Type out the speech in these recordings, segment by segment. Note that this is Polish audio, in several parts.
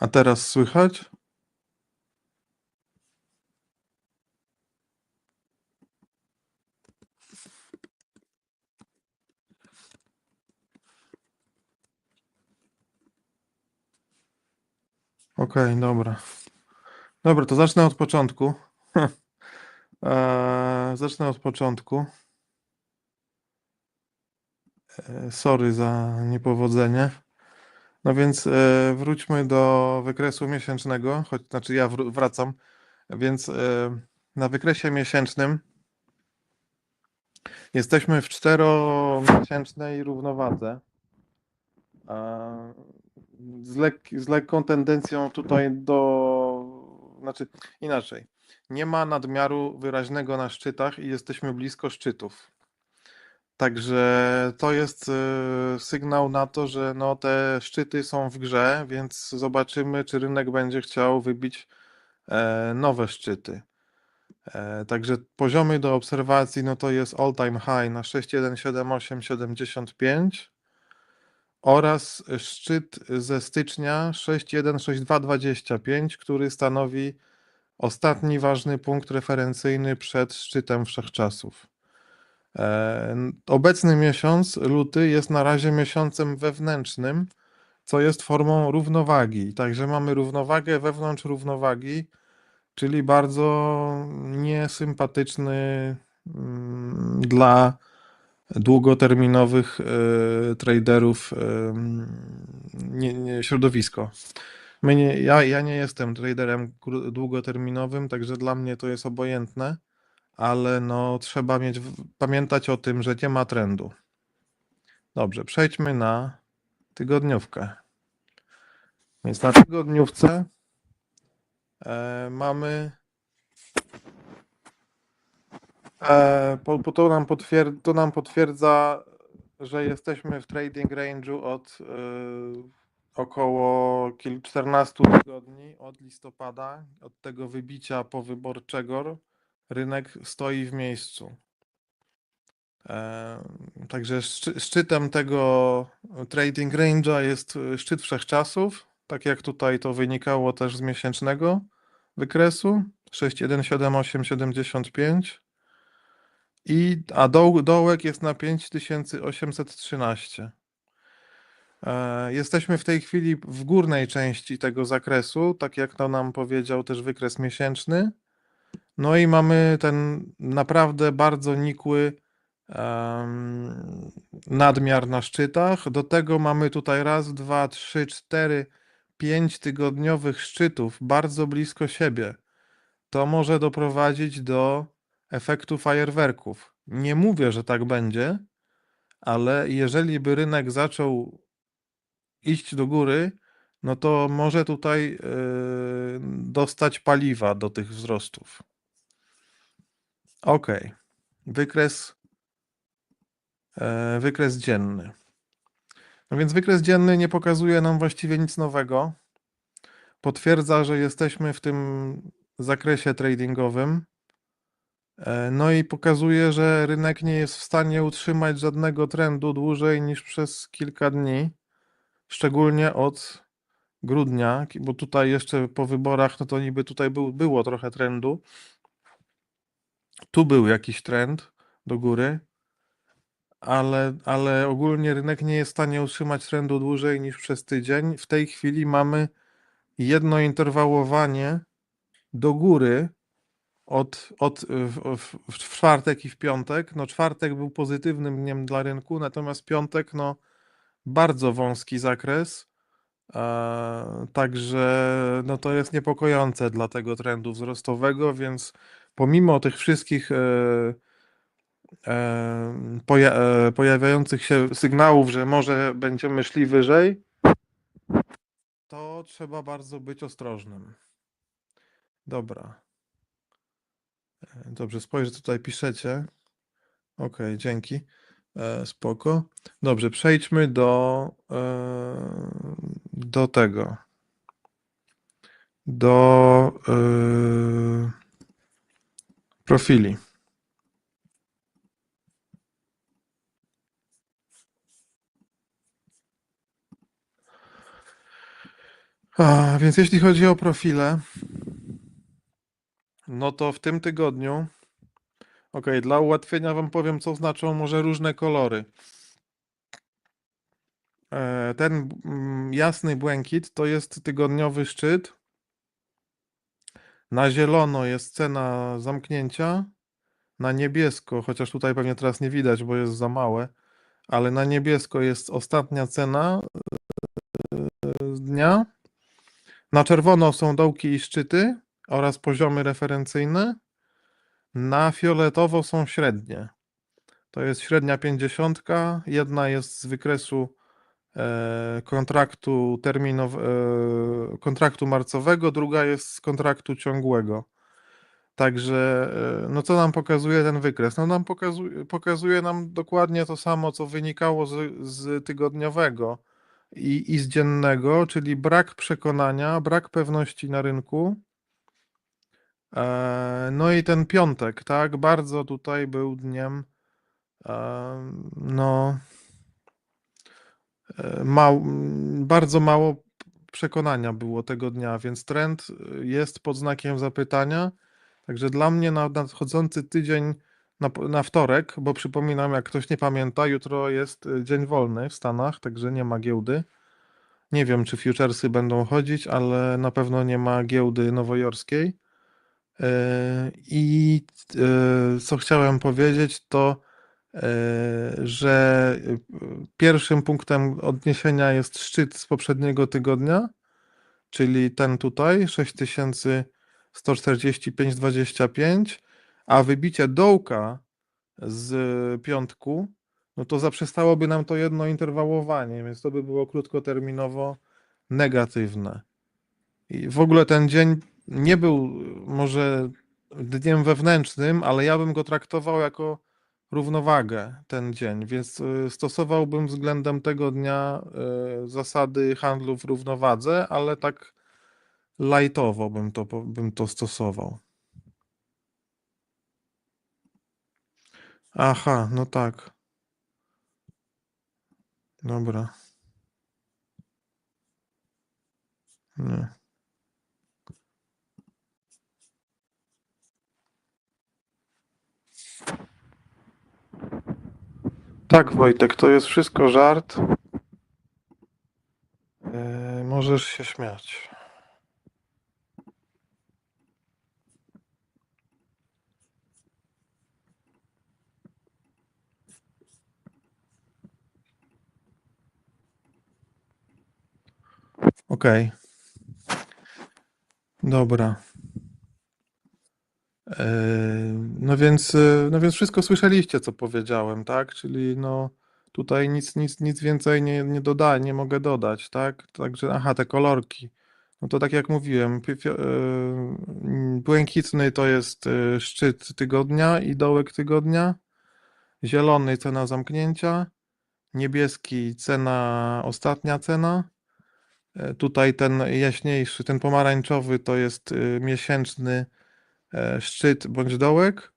A teraz słychać? Okej, dobra. Dobra, to zacznę od początku. Eee, zacznę od początku. Eee, sorry za niepowodzenie. No więc e, wróćmy do wykresu miesięcznego, choć znaczy ja wr- wracam. Więc e, na wykresie miesięcznym jesteśmy w czteromiesięcznej równowadze. Z, lek, z lekką tendencją tutaj do. Znaczy inaczej. Nie ma nadmiaru wyraźnego na szczytach i jesteśmy blisko szczytów. Także to jest e, sygnał na to, że no, te szczyty są w grze, więc zobaczymy, czy rynek będzie chciał wybić e, nowe szczyty. E, Także poziomy do obserwacji no to jest all time high na 617875 oraz szczyt ze stycznia 616225, który stanowi ostatni ważny punkt referencyjny przed szczytem wszechczasów. E, Obecny miesiąc, luty, jest na razie miesiącem wewnętrznym, co jest formą równowagi. Także mamy równowagę wewnątrz równowagi, czyli bardzo niesympatyczny mm, dla długoterminowych e, traderów e, środowisko. My nie, ja, ja nie jestem traderem długoterminowym, także dla mnie to jest obojętne, ale no, trzeba mieć, pamiętać o tym, że nie ma trendu. Dobrze, przejdźmy na tygodniówkę. Więc na tygodniówce e, mamy. E, to, nam potwier- to nam potwierdza, że jesteśmy w trading range'u od e, około kil- 14 tygodni, od listopada, od tego wybicia powyborczego. Rynek stoi w miejscu. Także szczy, szczytem tego trading range'a jest e, szczyt wszechczasów, tak jak tutaj to wynikało też z miesięcznego wykresu 617875 i a doł, dołek jest na 5813. E, Jesteśmy w tej chwili w górnej części tego zakresu, tak jak to nam powiedział też wykres miesięczny. No i mamy ten naprawdę bardzo nikły em, nadmiar na szczytach. Do tego mamy tutaj raz, dwa, trzy, cztery, pięć tygodniowych szczytów bardzo blisko siebie. To może doprowadzić do efektu fajerwerków. Nie mówię, że tak będzie, ale jeżeli by rynek zaczął iść do góry, no to może tutaj yy, dostać paliwa do tych wzrostów. Ok. Wykres, e, wykres dzienny. No więc wykres dzienny nie pokazuje nam właściwie nic nowego. Potwierdza, że jesteśmy w tym zakresie tradingowym. E, No i pokazuje, że rynek nie jest w stanie utrzymać żadnego trendu dłużej niż przez kilka dni, szczególnie od grudnia, bo tutaj jeszcze po wyborach, no to niby tutaj był, było trochę trendu. Tu był jakiś trend do góry, ale, ale ogólnie rynek nie jest w stanie utrzymać trendu dłużej niż przez tydzień. W tej chwili mamy jedno interwałowanie do góry od, od w, w, w czwartek i w piątek. No czwartek był pozytywnym dniem dla rynku, natomiast piątek no bardzo wąski zakres. Także no to jest niepokojące dla tego trendu wzrostowego, więc pomimo tych wszystkich e, e, poja e, pojawiających się sygnałów, że może będziemy szli wyżej, to trzeba bardzo być ostrożnym. Dobra. Dobrze, spojrzę, tutaj piszecie. Ok, dzięki. Spoko. Dobrze, przejdźmy do, do tego. Do e, profili. A, więc jeśli chodzi o profile, no to w tym tygodniu, ok, dla ułatwienia Wam powiem, co znaczą może różne kolory. E, Ten mm, jasny błękit to jest tygodniowy szczyt. Na zielono jest cena zamknięcia. Na niebiesko, chociaż tutaj pewnie teraz nie widać, bo jest za małe, ale na niebiesko jest ostatnia cena e, dnia. Na czerwono są dołki i szczyty oraz poziomy referencyjne. Na fioletowo są średnie. To jest średnia 50. Jedna jest z wykresu kontraktu terminow, e, kontraktu marcowego, druga jest z kontraktu ciągłego. Także, e, no co nam pokazuje ten wykres? No nam pokazuje, pokazuje nam dokładnie to samo, co wynikało z, z tygodniowego i, i z dziennego, czyli brak przekonania, brak pewności na rynku. E, No i ten piątek, tak, bardzo tutaj był dniem, e, no, e, mał, m, bardzo mało przekonania było tego dnia, więc trend jest pod znakiem zapytania. Także dla mnie na nadchodzący tydzień, na, na wtorek, bo przypominam, jak ktoś nie pamięta, jutro jest y, dzień wolny w Stanach, także nie ma giełdy. Nie wiem, czy futuresy będą chodzić, ale na pewno nie ma giełdy nowojorskiej. Yy, I yy, co chciałem powiedzieć, to że yy, pierwszym punktem odniesienia jest szczyt z poprzedniego tygodnia, czyli ten tutaj 6145,25, a wybicie dołka z piątku, no to zaprzestałoby nam to jedno interwałowanie, więc to by było krótkoterminowo negatywne. I w ogóle ten dzień nie był może dniem wewnętrznym, ale ja bym go traktował jako równowagę ten dzień, więc y, stosowałbym względem tego dnia y, zasady handlu w równowadze, ale tak lightowo bym to, bym to stosował. Aha, no tak. Dobra. Nie. Tak, Wojtek, to jest wszystko żart. Yy, możesz się śmiać. Okej. Dobra. Yy, No więc, yy, no więc wszystko słyszeliście, co powiedziałem, tak? Czyli no tutaj nic, nic, nic więcej nie, nie dodaję, nie mogę dodać, tak? Także, aha, te kolorki. No to tak jak mówiłem, yy, błękitny to jest szczyt tygodnia i dołek tygodnia, zielony cena zamknięcia, niebieski cena, ostatnia cena, Tutaj ten jaśniejszy, ten pomarańczowy to jest miesięczny szczyt bądź dołek.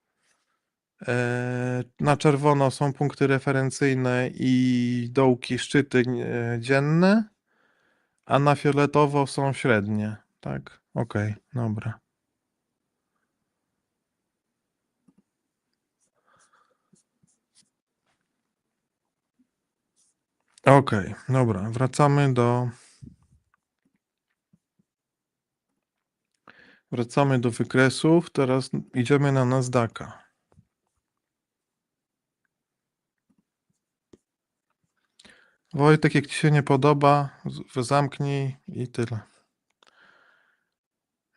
E, Na czerwono są punkty referencyjne i dołki, szczyty e, dzienne, a na fioletowo są średnie. Tak, okej, dobra. Okej, dobra, wracamy do wracamy do wykresów. Teraz idziemy na Nasdaqa. Wojtek, jak ci się nie podoba, zamknij i tyle.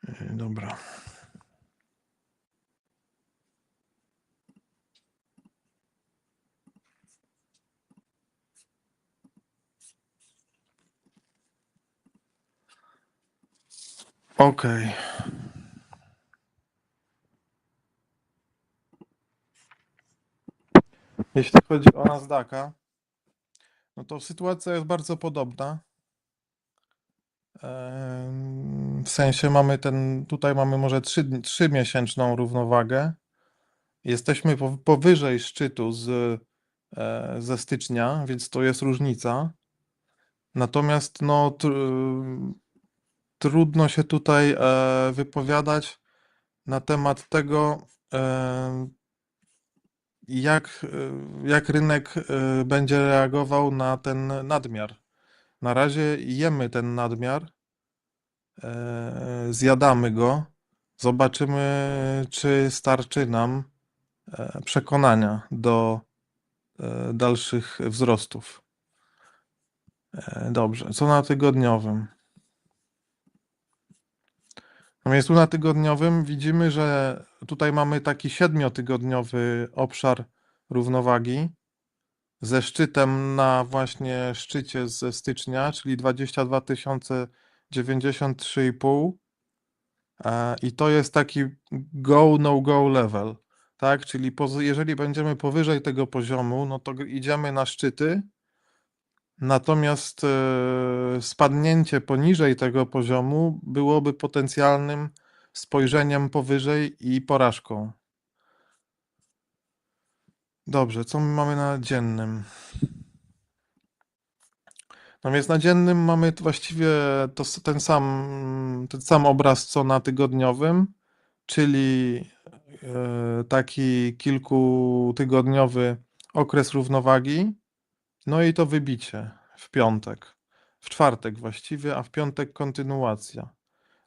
Yy, Dobra. Okej. Jeśli chodzi o Nasdaqa, no to sytuacja jest bardzo podobna. W sensie mamy ten, tutaj mamy może trzy, trzy miesięczną równowagę. Jesteśmy po- powyżej szczytu z, e, ze stycznia, więc to jest różnica. Natomiast no, tr- trudno się tutaj e, wypowiadać na temat tego, jak, e, jak rynek e, będzie reagował na ten nadmiar. Na razie jemy ten nadmiar, e, zjadamy go, zobaczymy, czy starczy nam e, przekonania do e, dalszych wzrostów. Dobrze, co na tygodniowym? Więc tu na tygodniowym widzimy, że tutaj mamy taki siedmiotygodniowy obszar równowagi ze szczytem na właśnie szczycie ze stycznia, czyli 22 93,5 E, i to jest taki go, no go level, tak? Czyli jeżeli będziemy powyżej tego poziomu, no to idziemy na szczyty, natomiast e, spadnięcie poniżej tego poziomu byłoby potencjalnym spojrzeniem powyżej i porażką. Dobrze, co my mamy na dziennym? No więc na dziennym mamy właściwie to, ten sam, ten sam obraz co na tygodniowym, czyli e, taki kilkutygodniowy okres równowagi, no i to wybicie w piątek, w czwartek właściwie, a w piątek kontynuacja.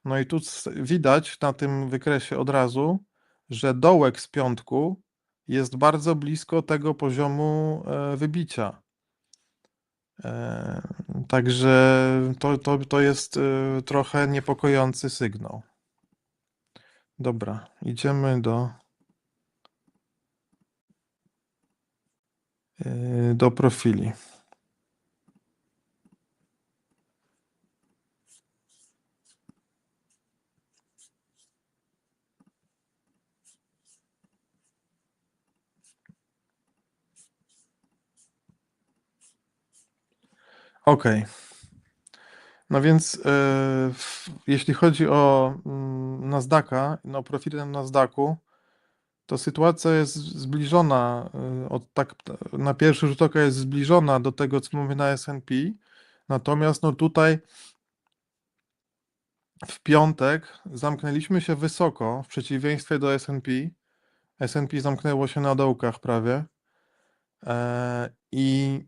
No i tu widać na tym wykresie od razu, że dołek z piątku jest bardzo blisko tego poziomu e, wybicia. E, Także to, to, to jest e, trochę niepokojący sygnał. Dobra, idziemy do, do profili. Ok. No więc e, w, jeśli chodzi o mm, Nasdaqa, no profilem Nasdaqu, to sytuacja jest zbliżona, e, od tak na pierwszy rzut oka jest zbliżona do tego, co mamy na S&P. Natomiast no tutaj w piątek zamknęliśmy się wysoko w przeciwieństwie do S&P. S&P zamknęło się na dołkach prawie. E, I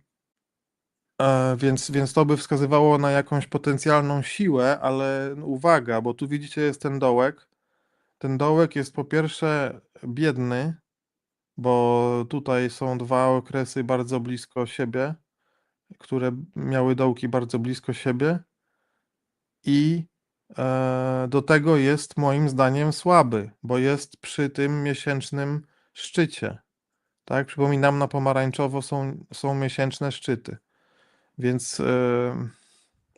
E, Więc, więc to by wskazywało na jakąś potencjalną siłę, ale uwaga, bo tu widzicie jest ten dołek. Ten dołek jest po pierwsze biedny, bo tutaj są dwa okresy bardzo blisko siebie, które miały dołki bardzo blisko siebie i e, do tego jest moim zdaniem słaby, bo jest przy tym miesięcznym szczycie. Tak, przypominam, na pomarańczowo są, są miesięczne szczyty. Więc e,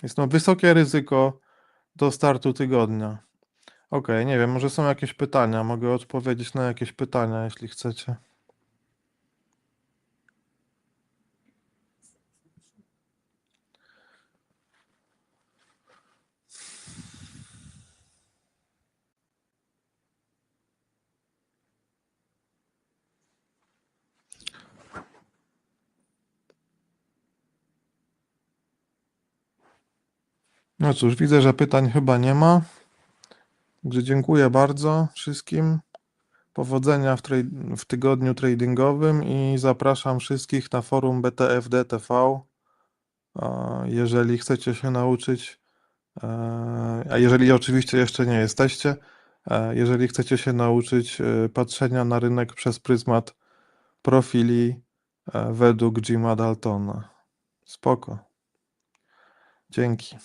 jest no wysokie ryzyko do startu tygodnia. Ok, nie wiem, może są jakieś pytania. Mogę odpowiedzieć na jakieś pytania, jeśli chcecie. No cóż, widzę, że pytań chyba nie ma. Także dziękuję bardzo wszystkim. Powodzenia w, w tygodniu tradingowym i zapraszam wszystkich na forum BTFD TV. Jeżeli chcecie się nauczyć, e, a jeżeli oczywiście jeszcze nie jesteście, e, jeżeli chcecie się nauczyć e, patrzenia na rynek przez pryzmat profili według Jima Daltona. Spoko. Dzięki.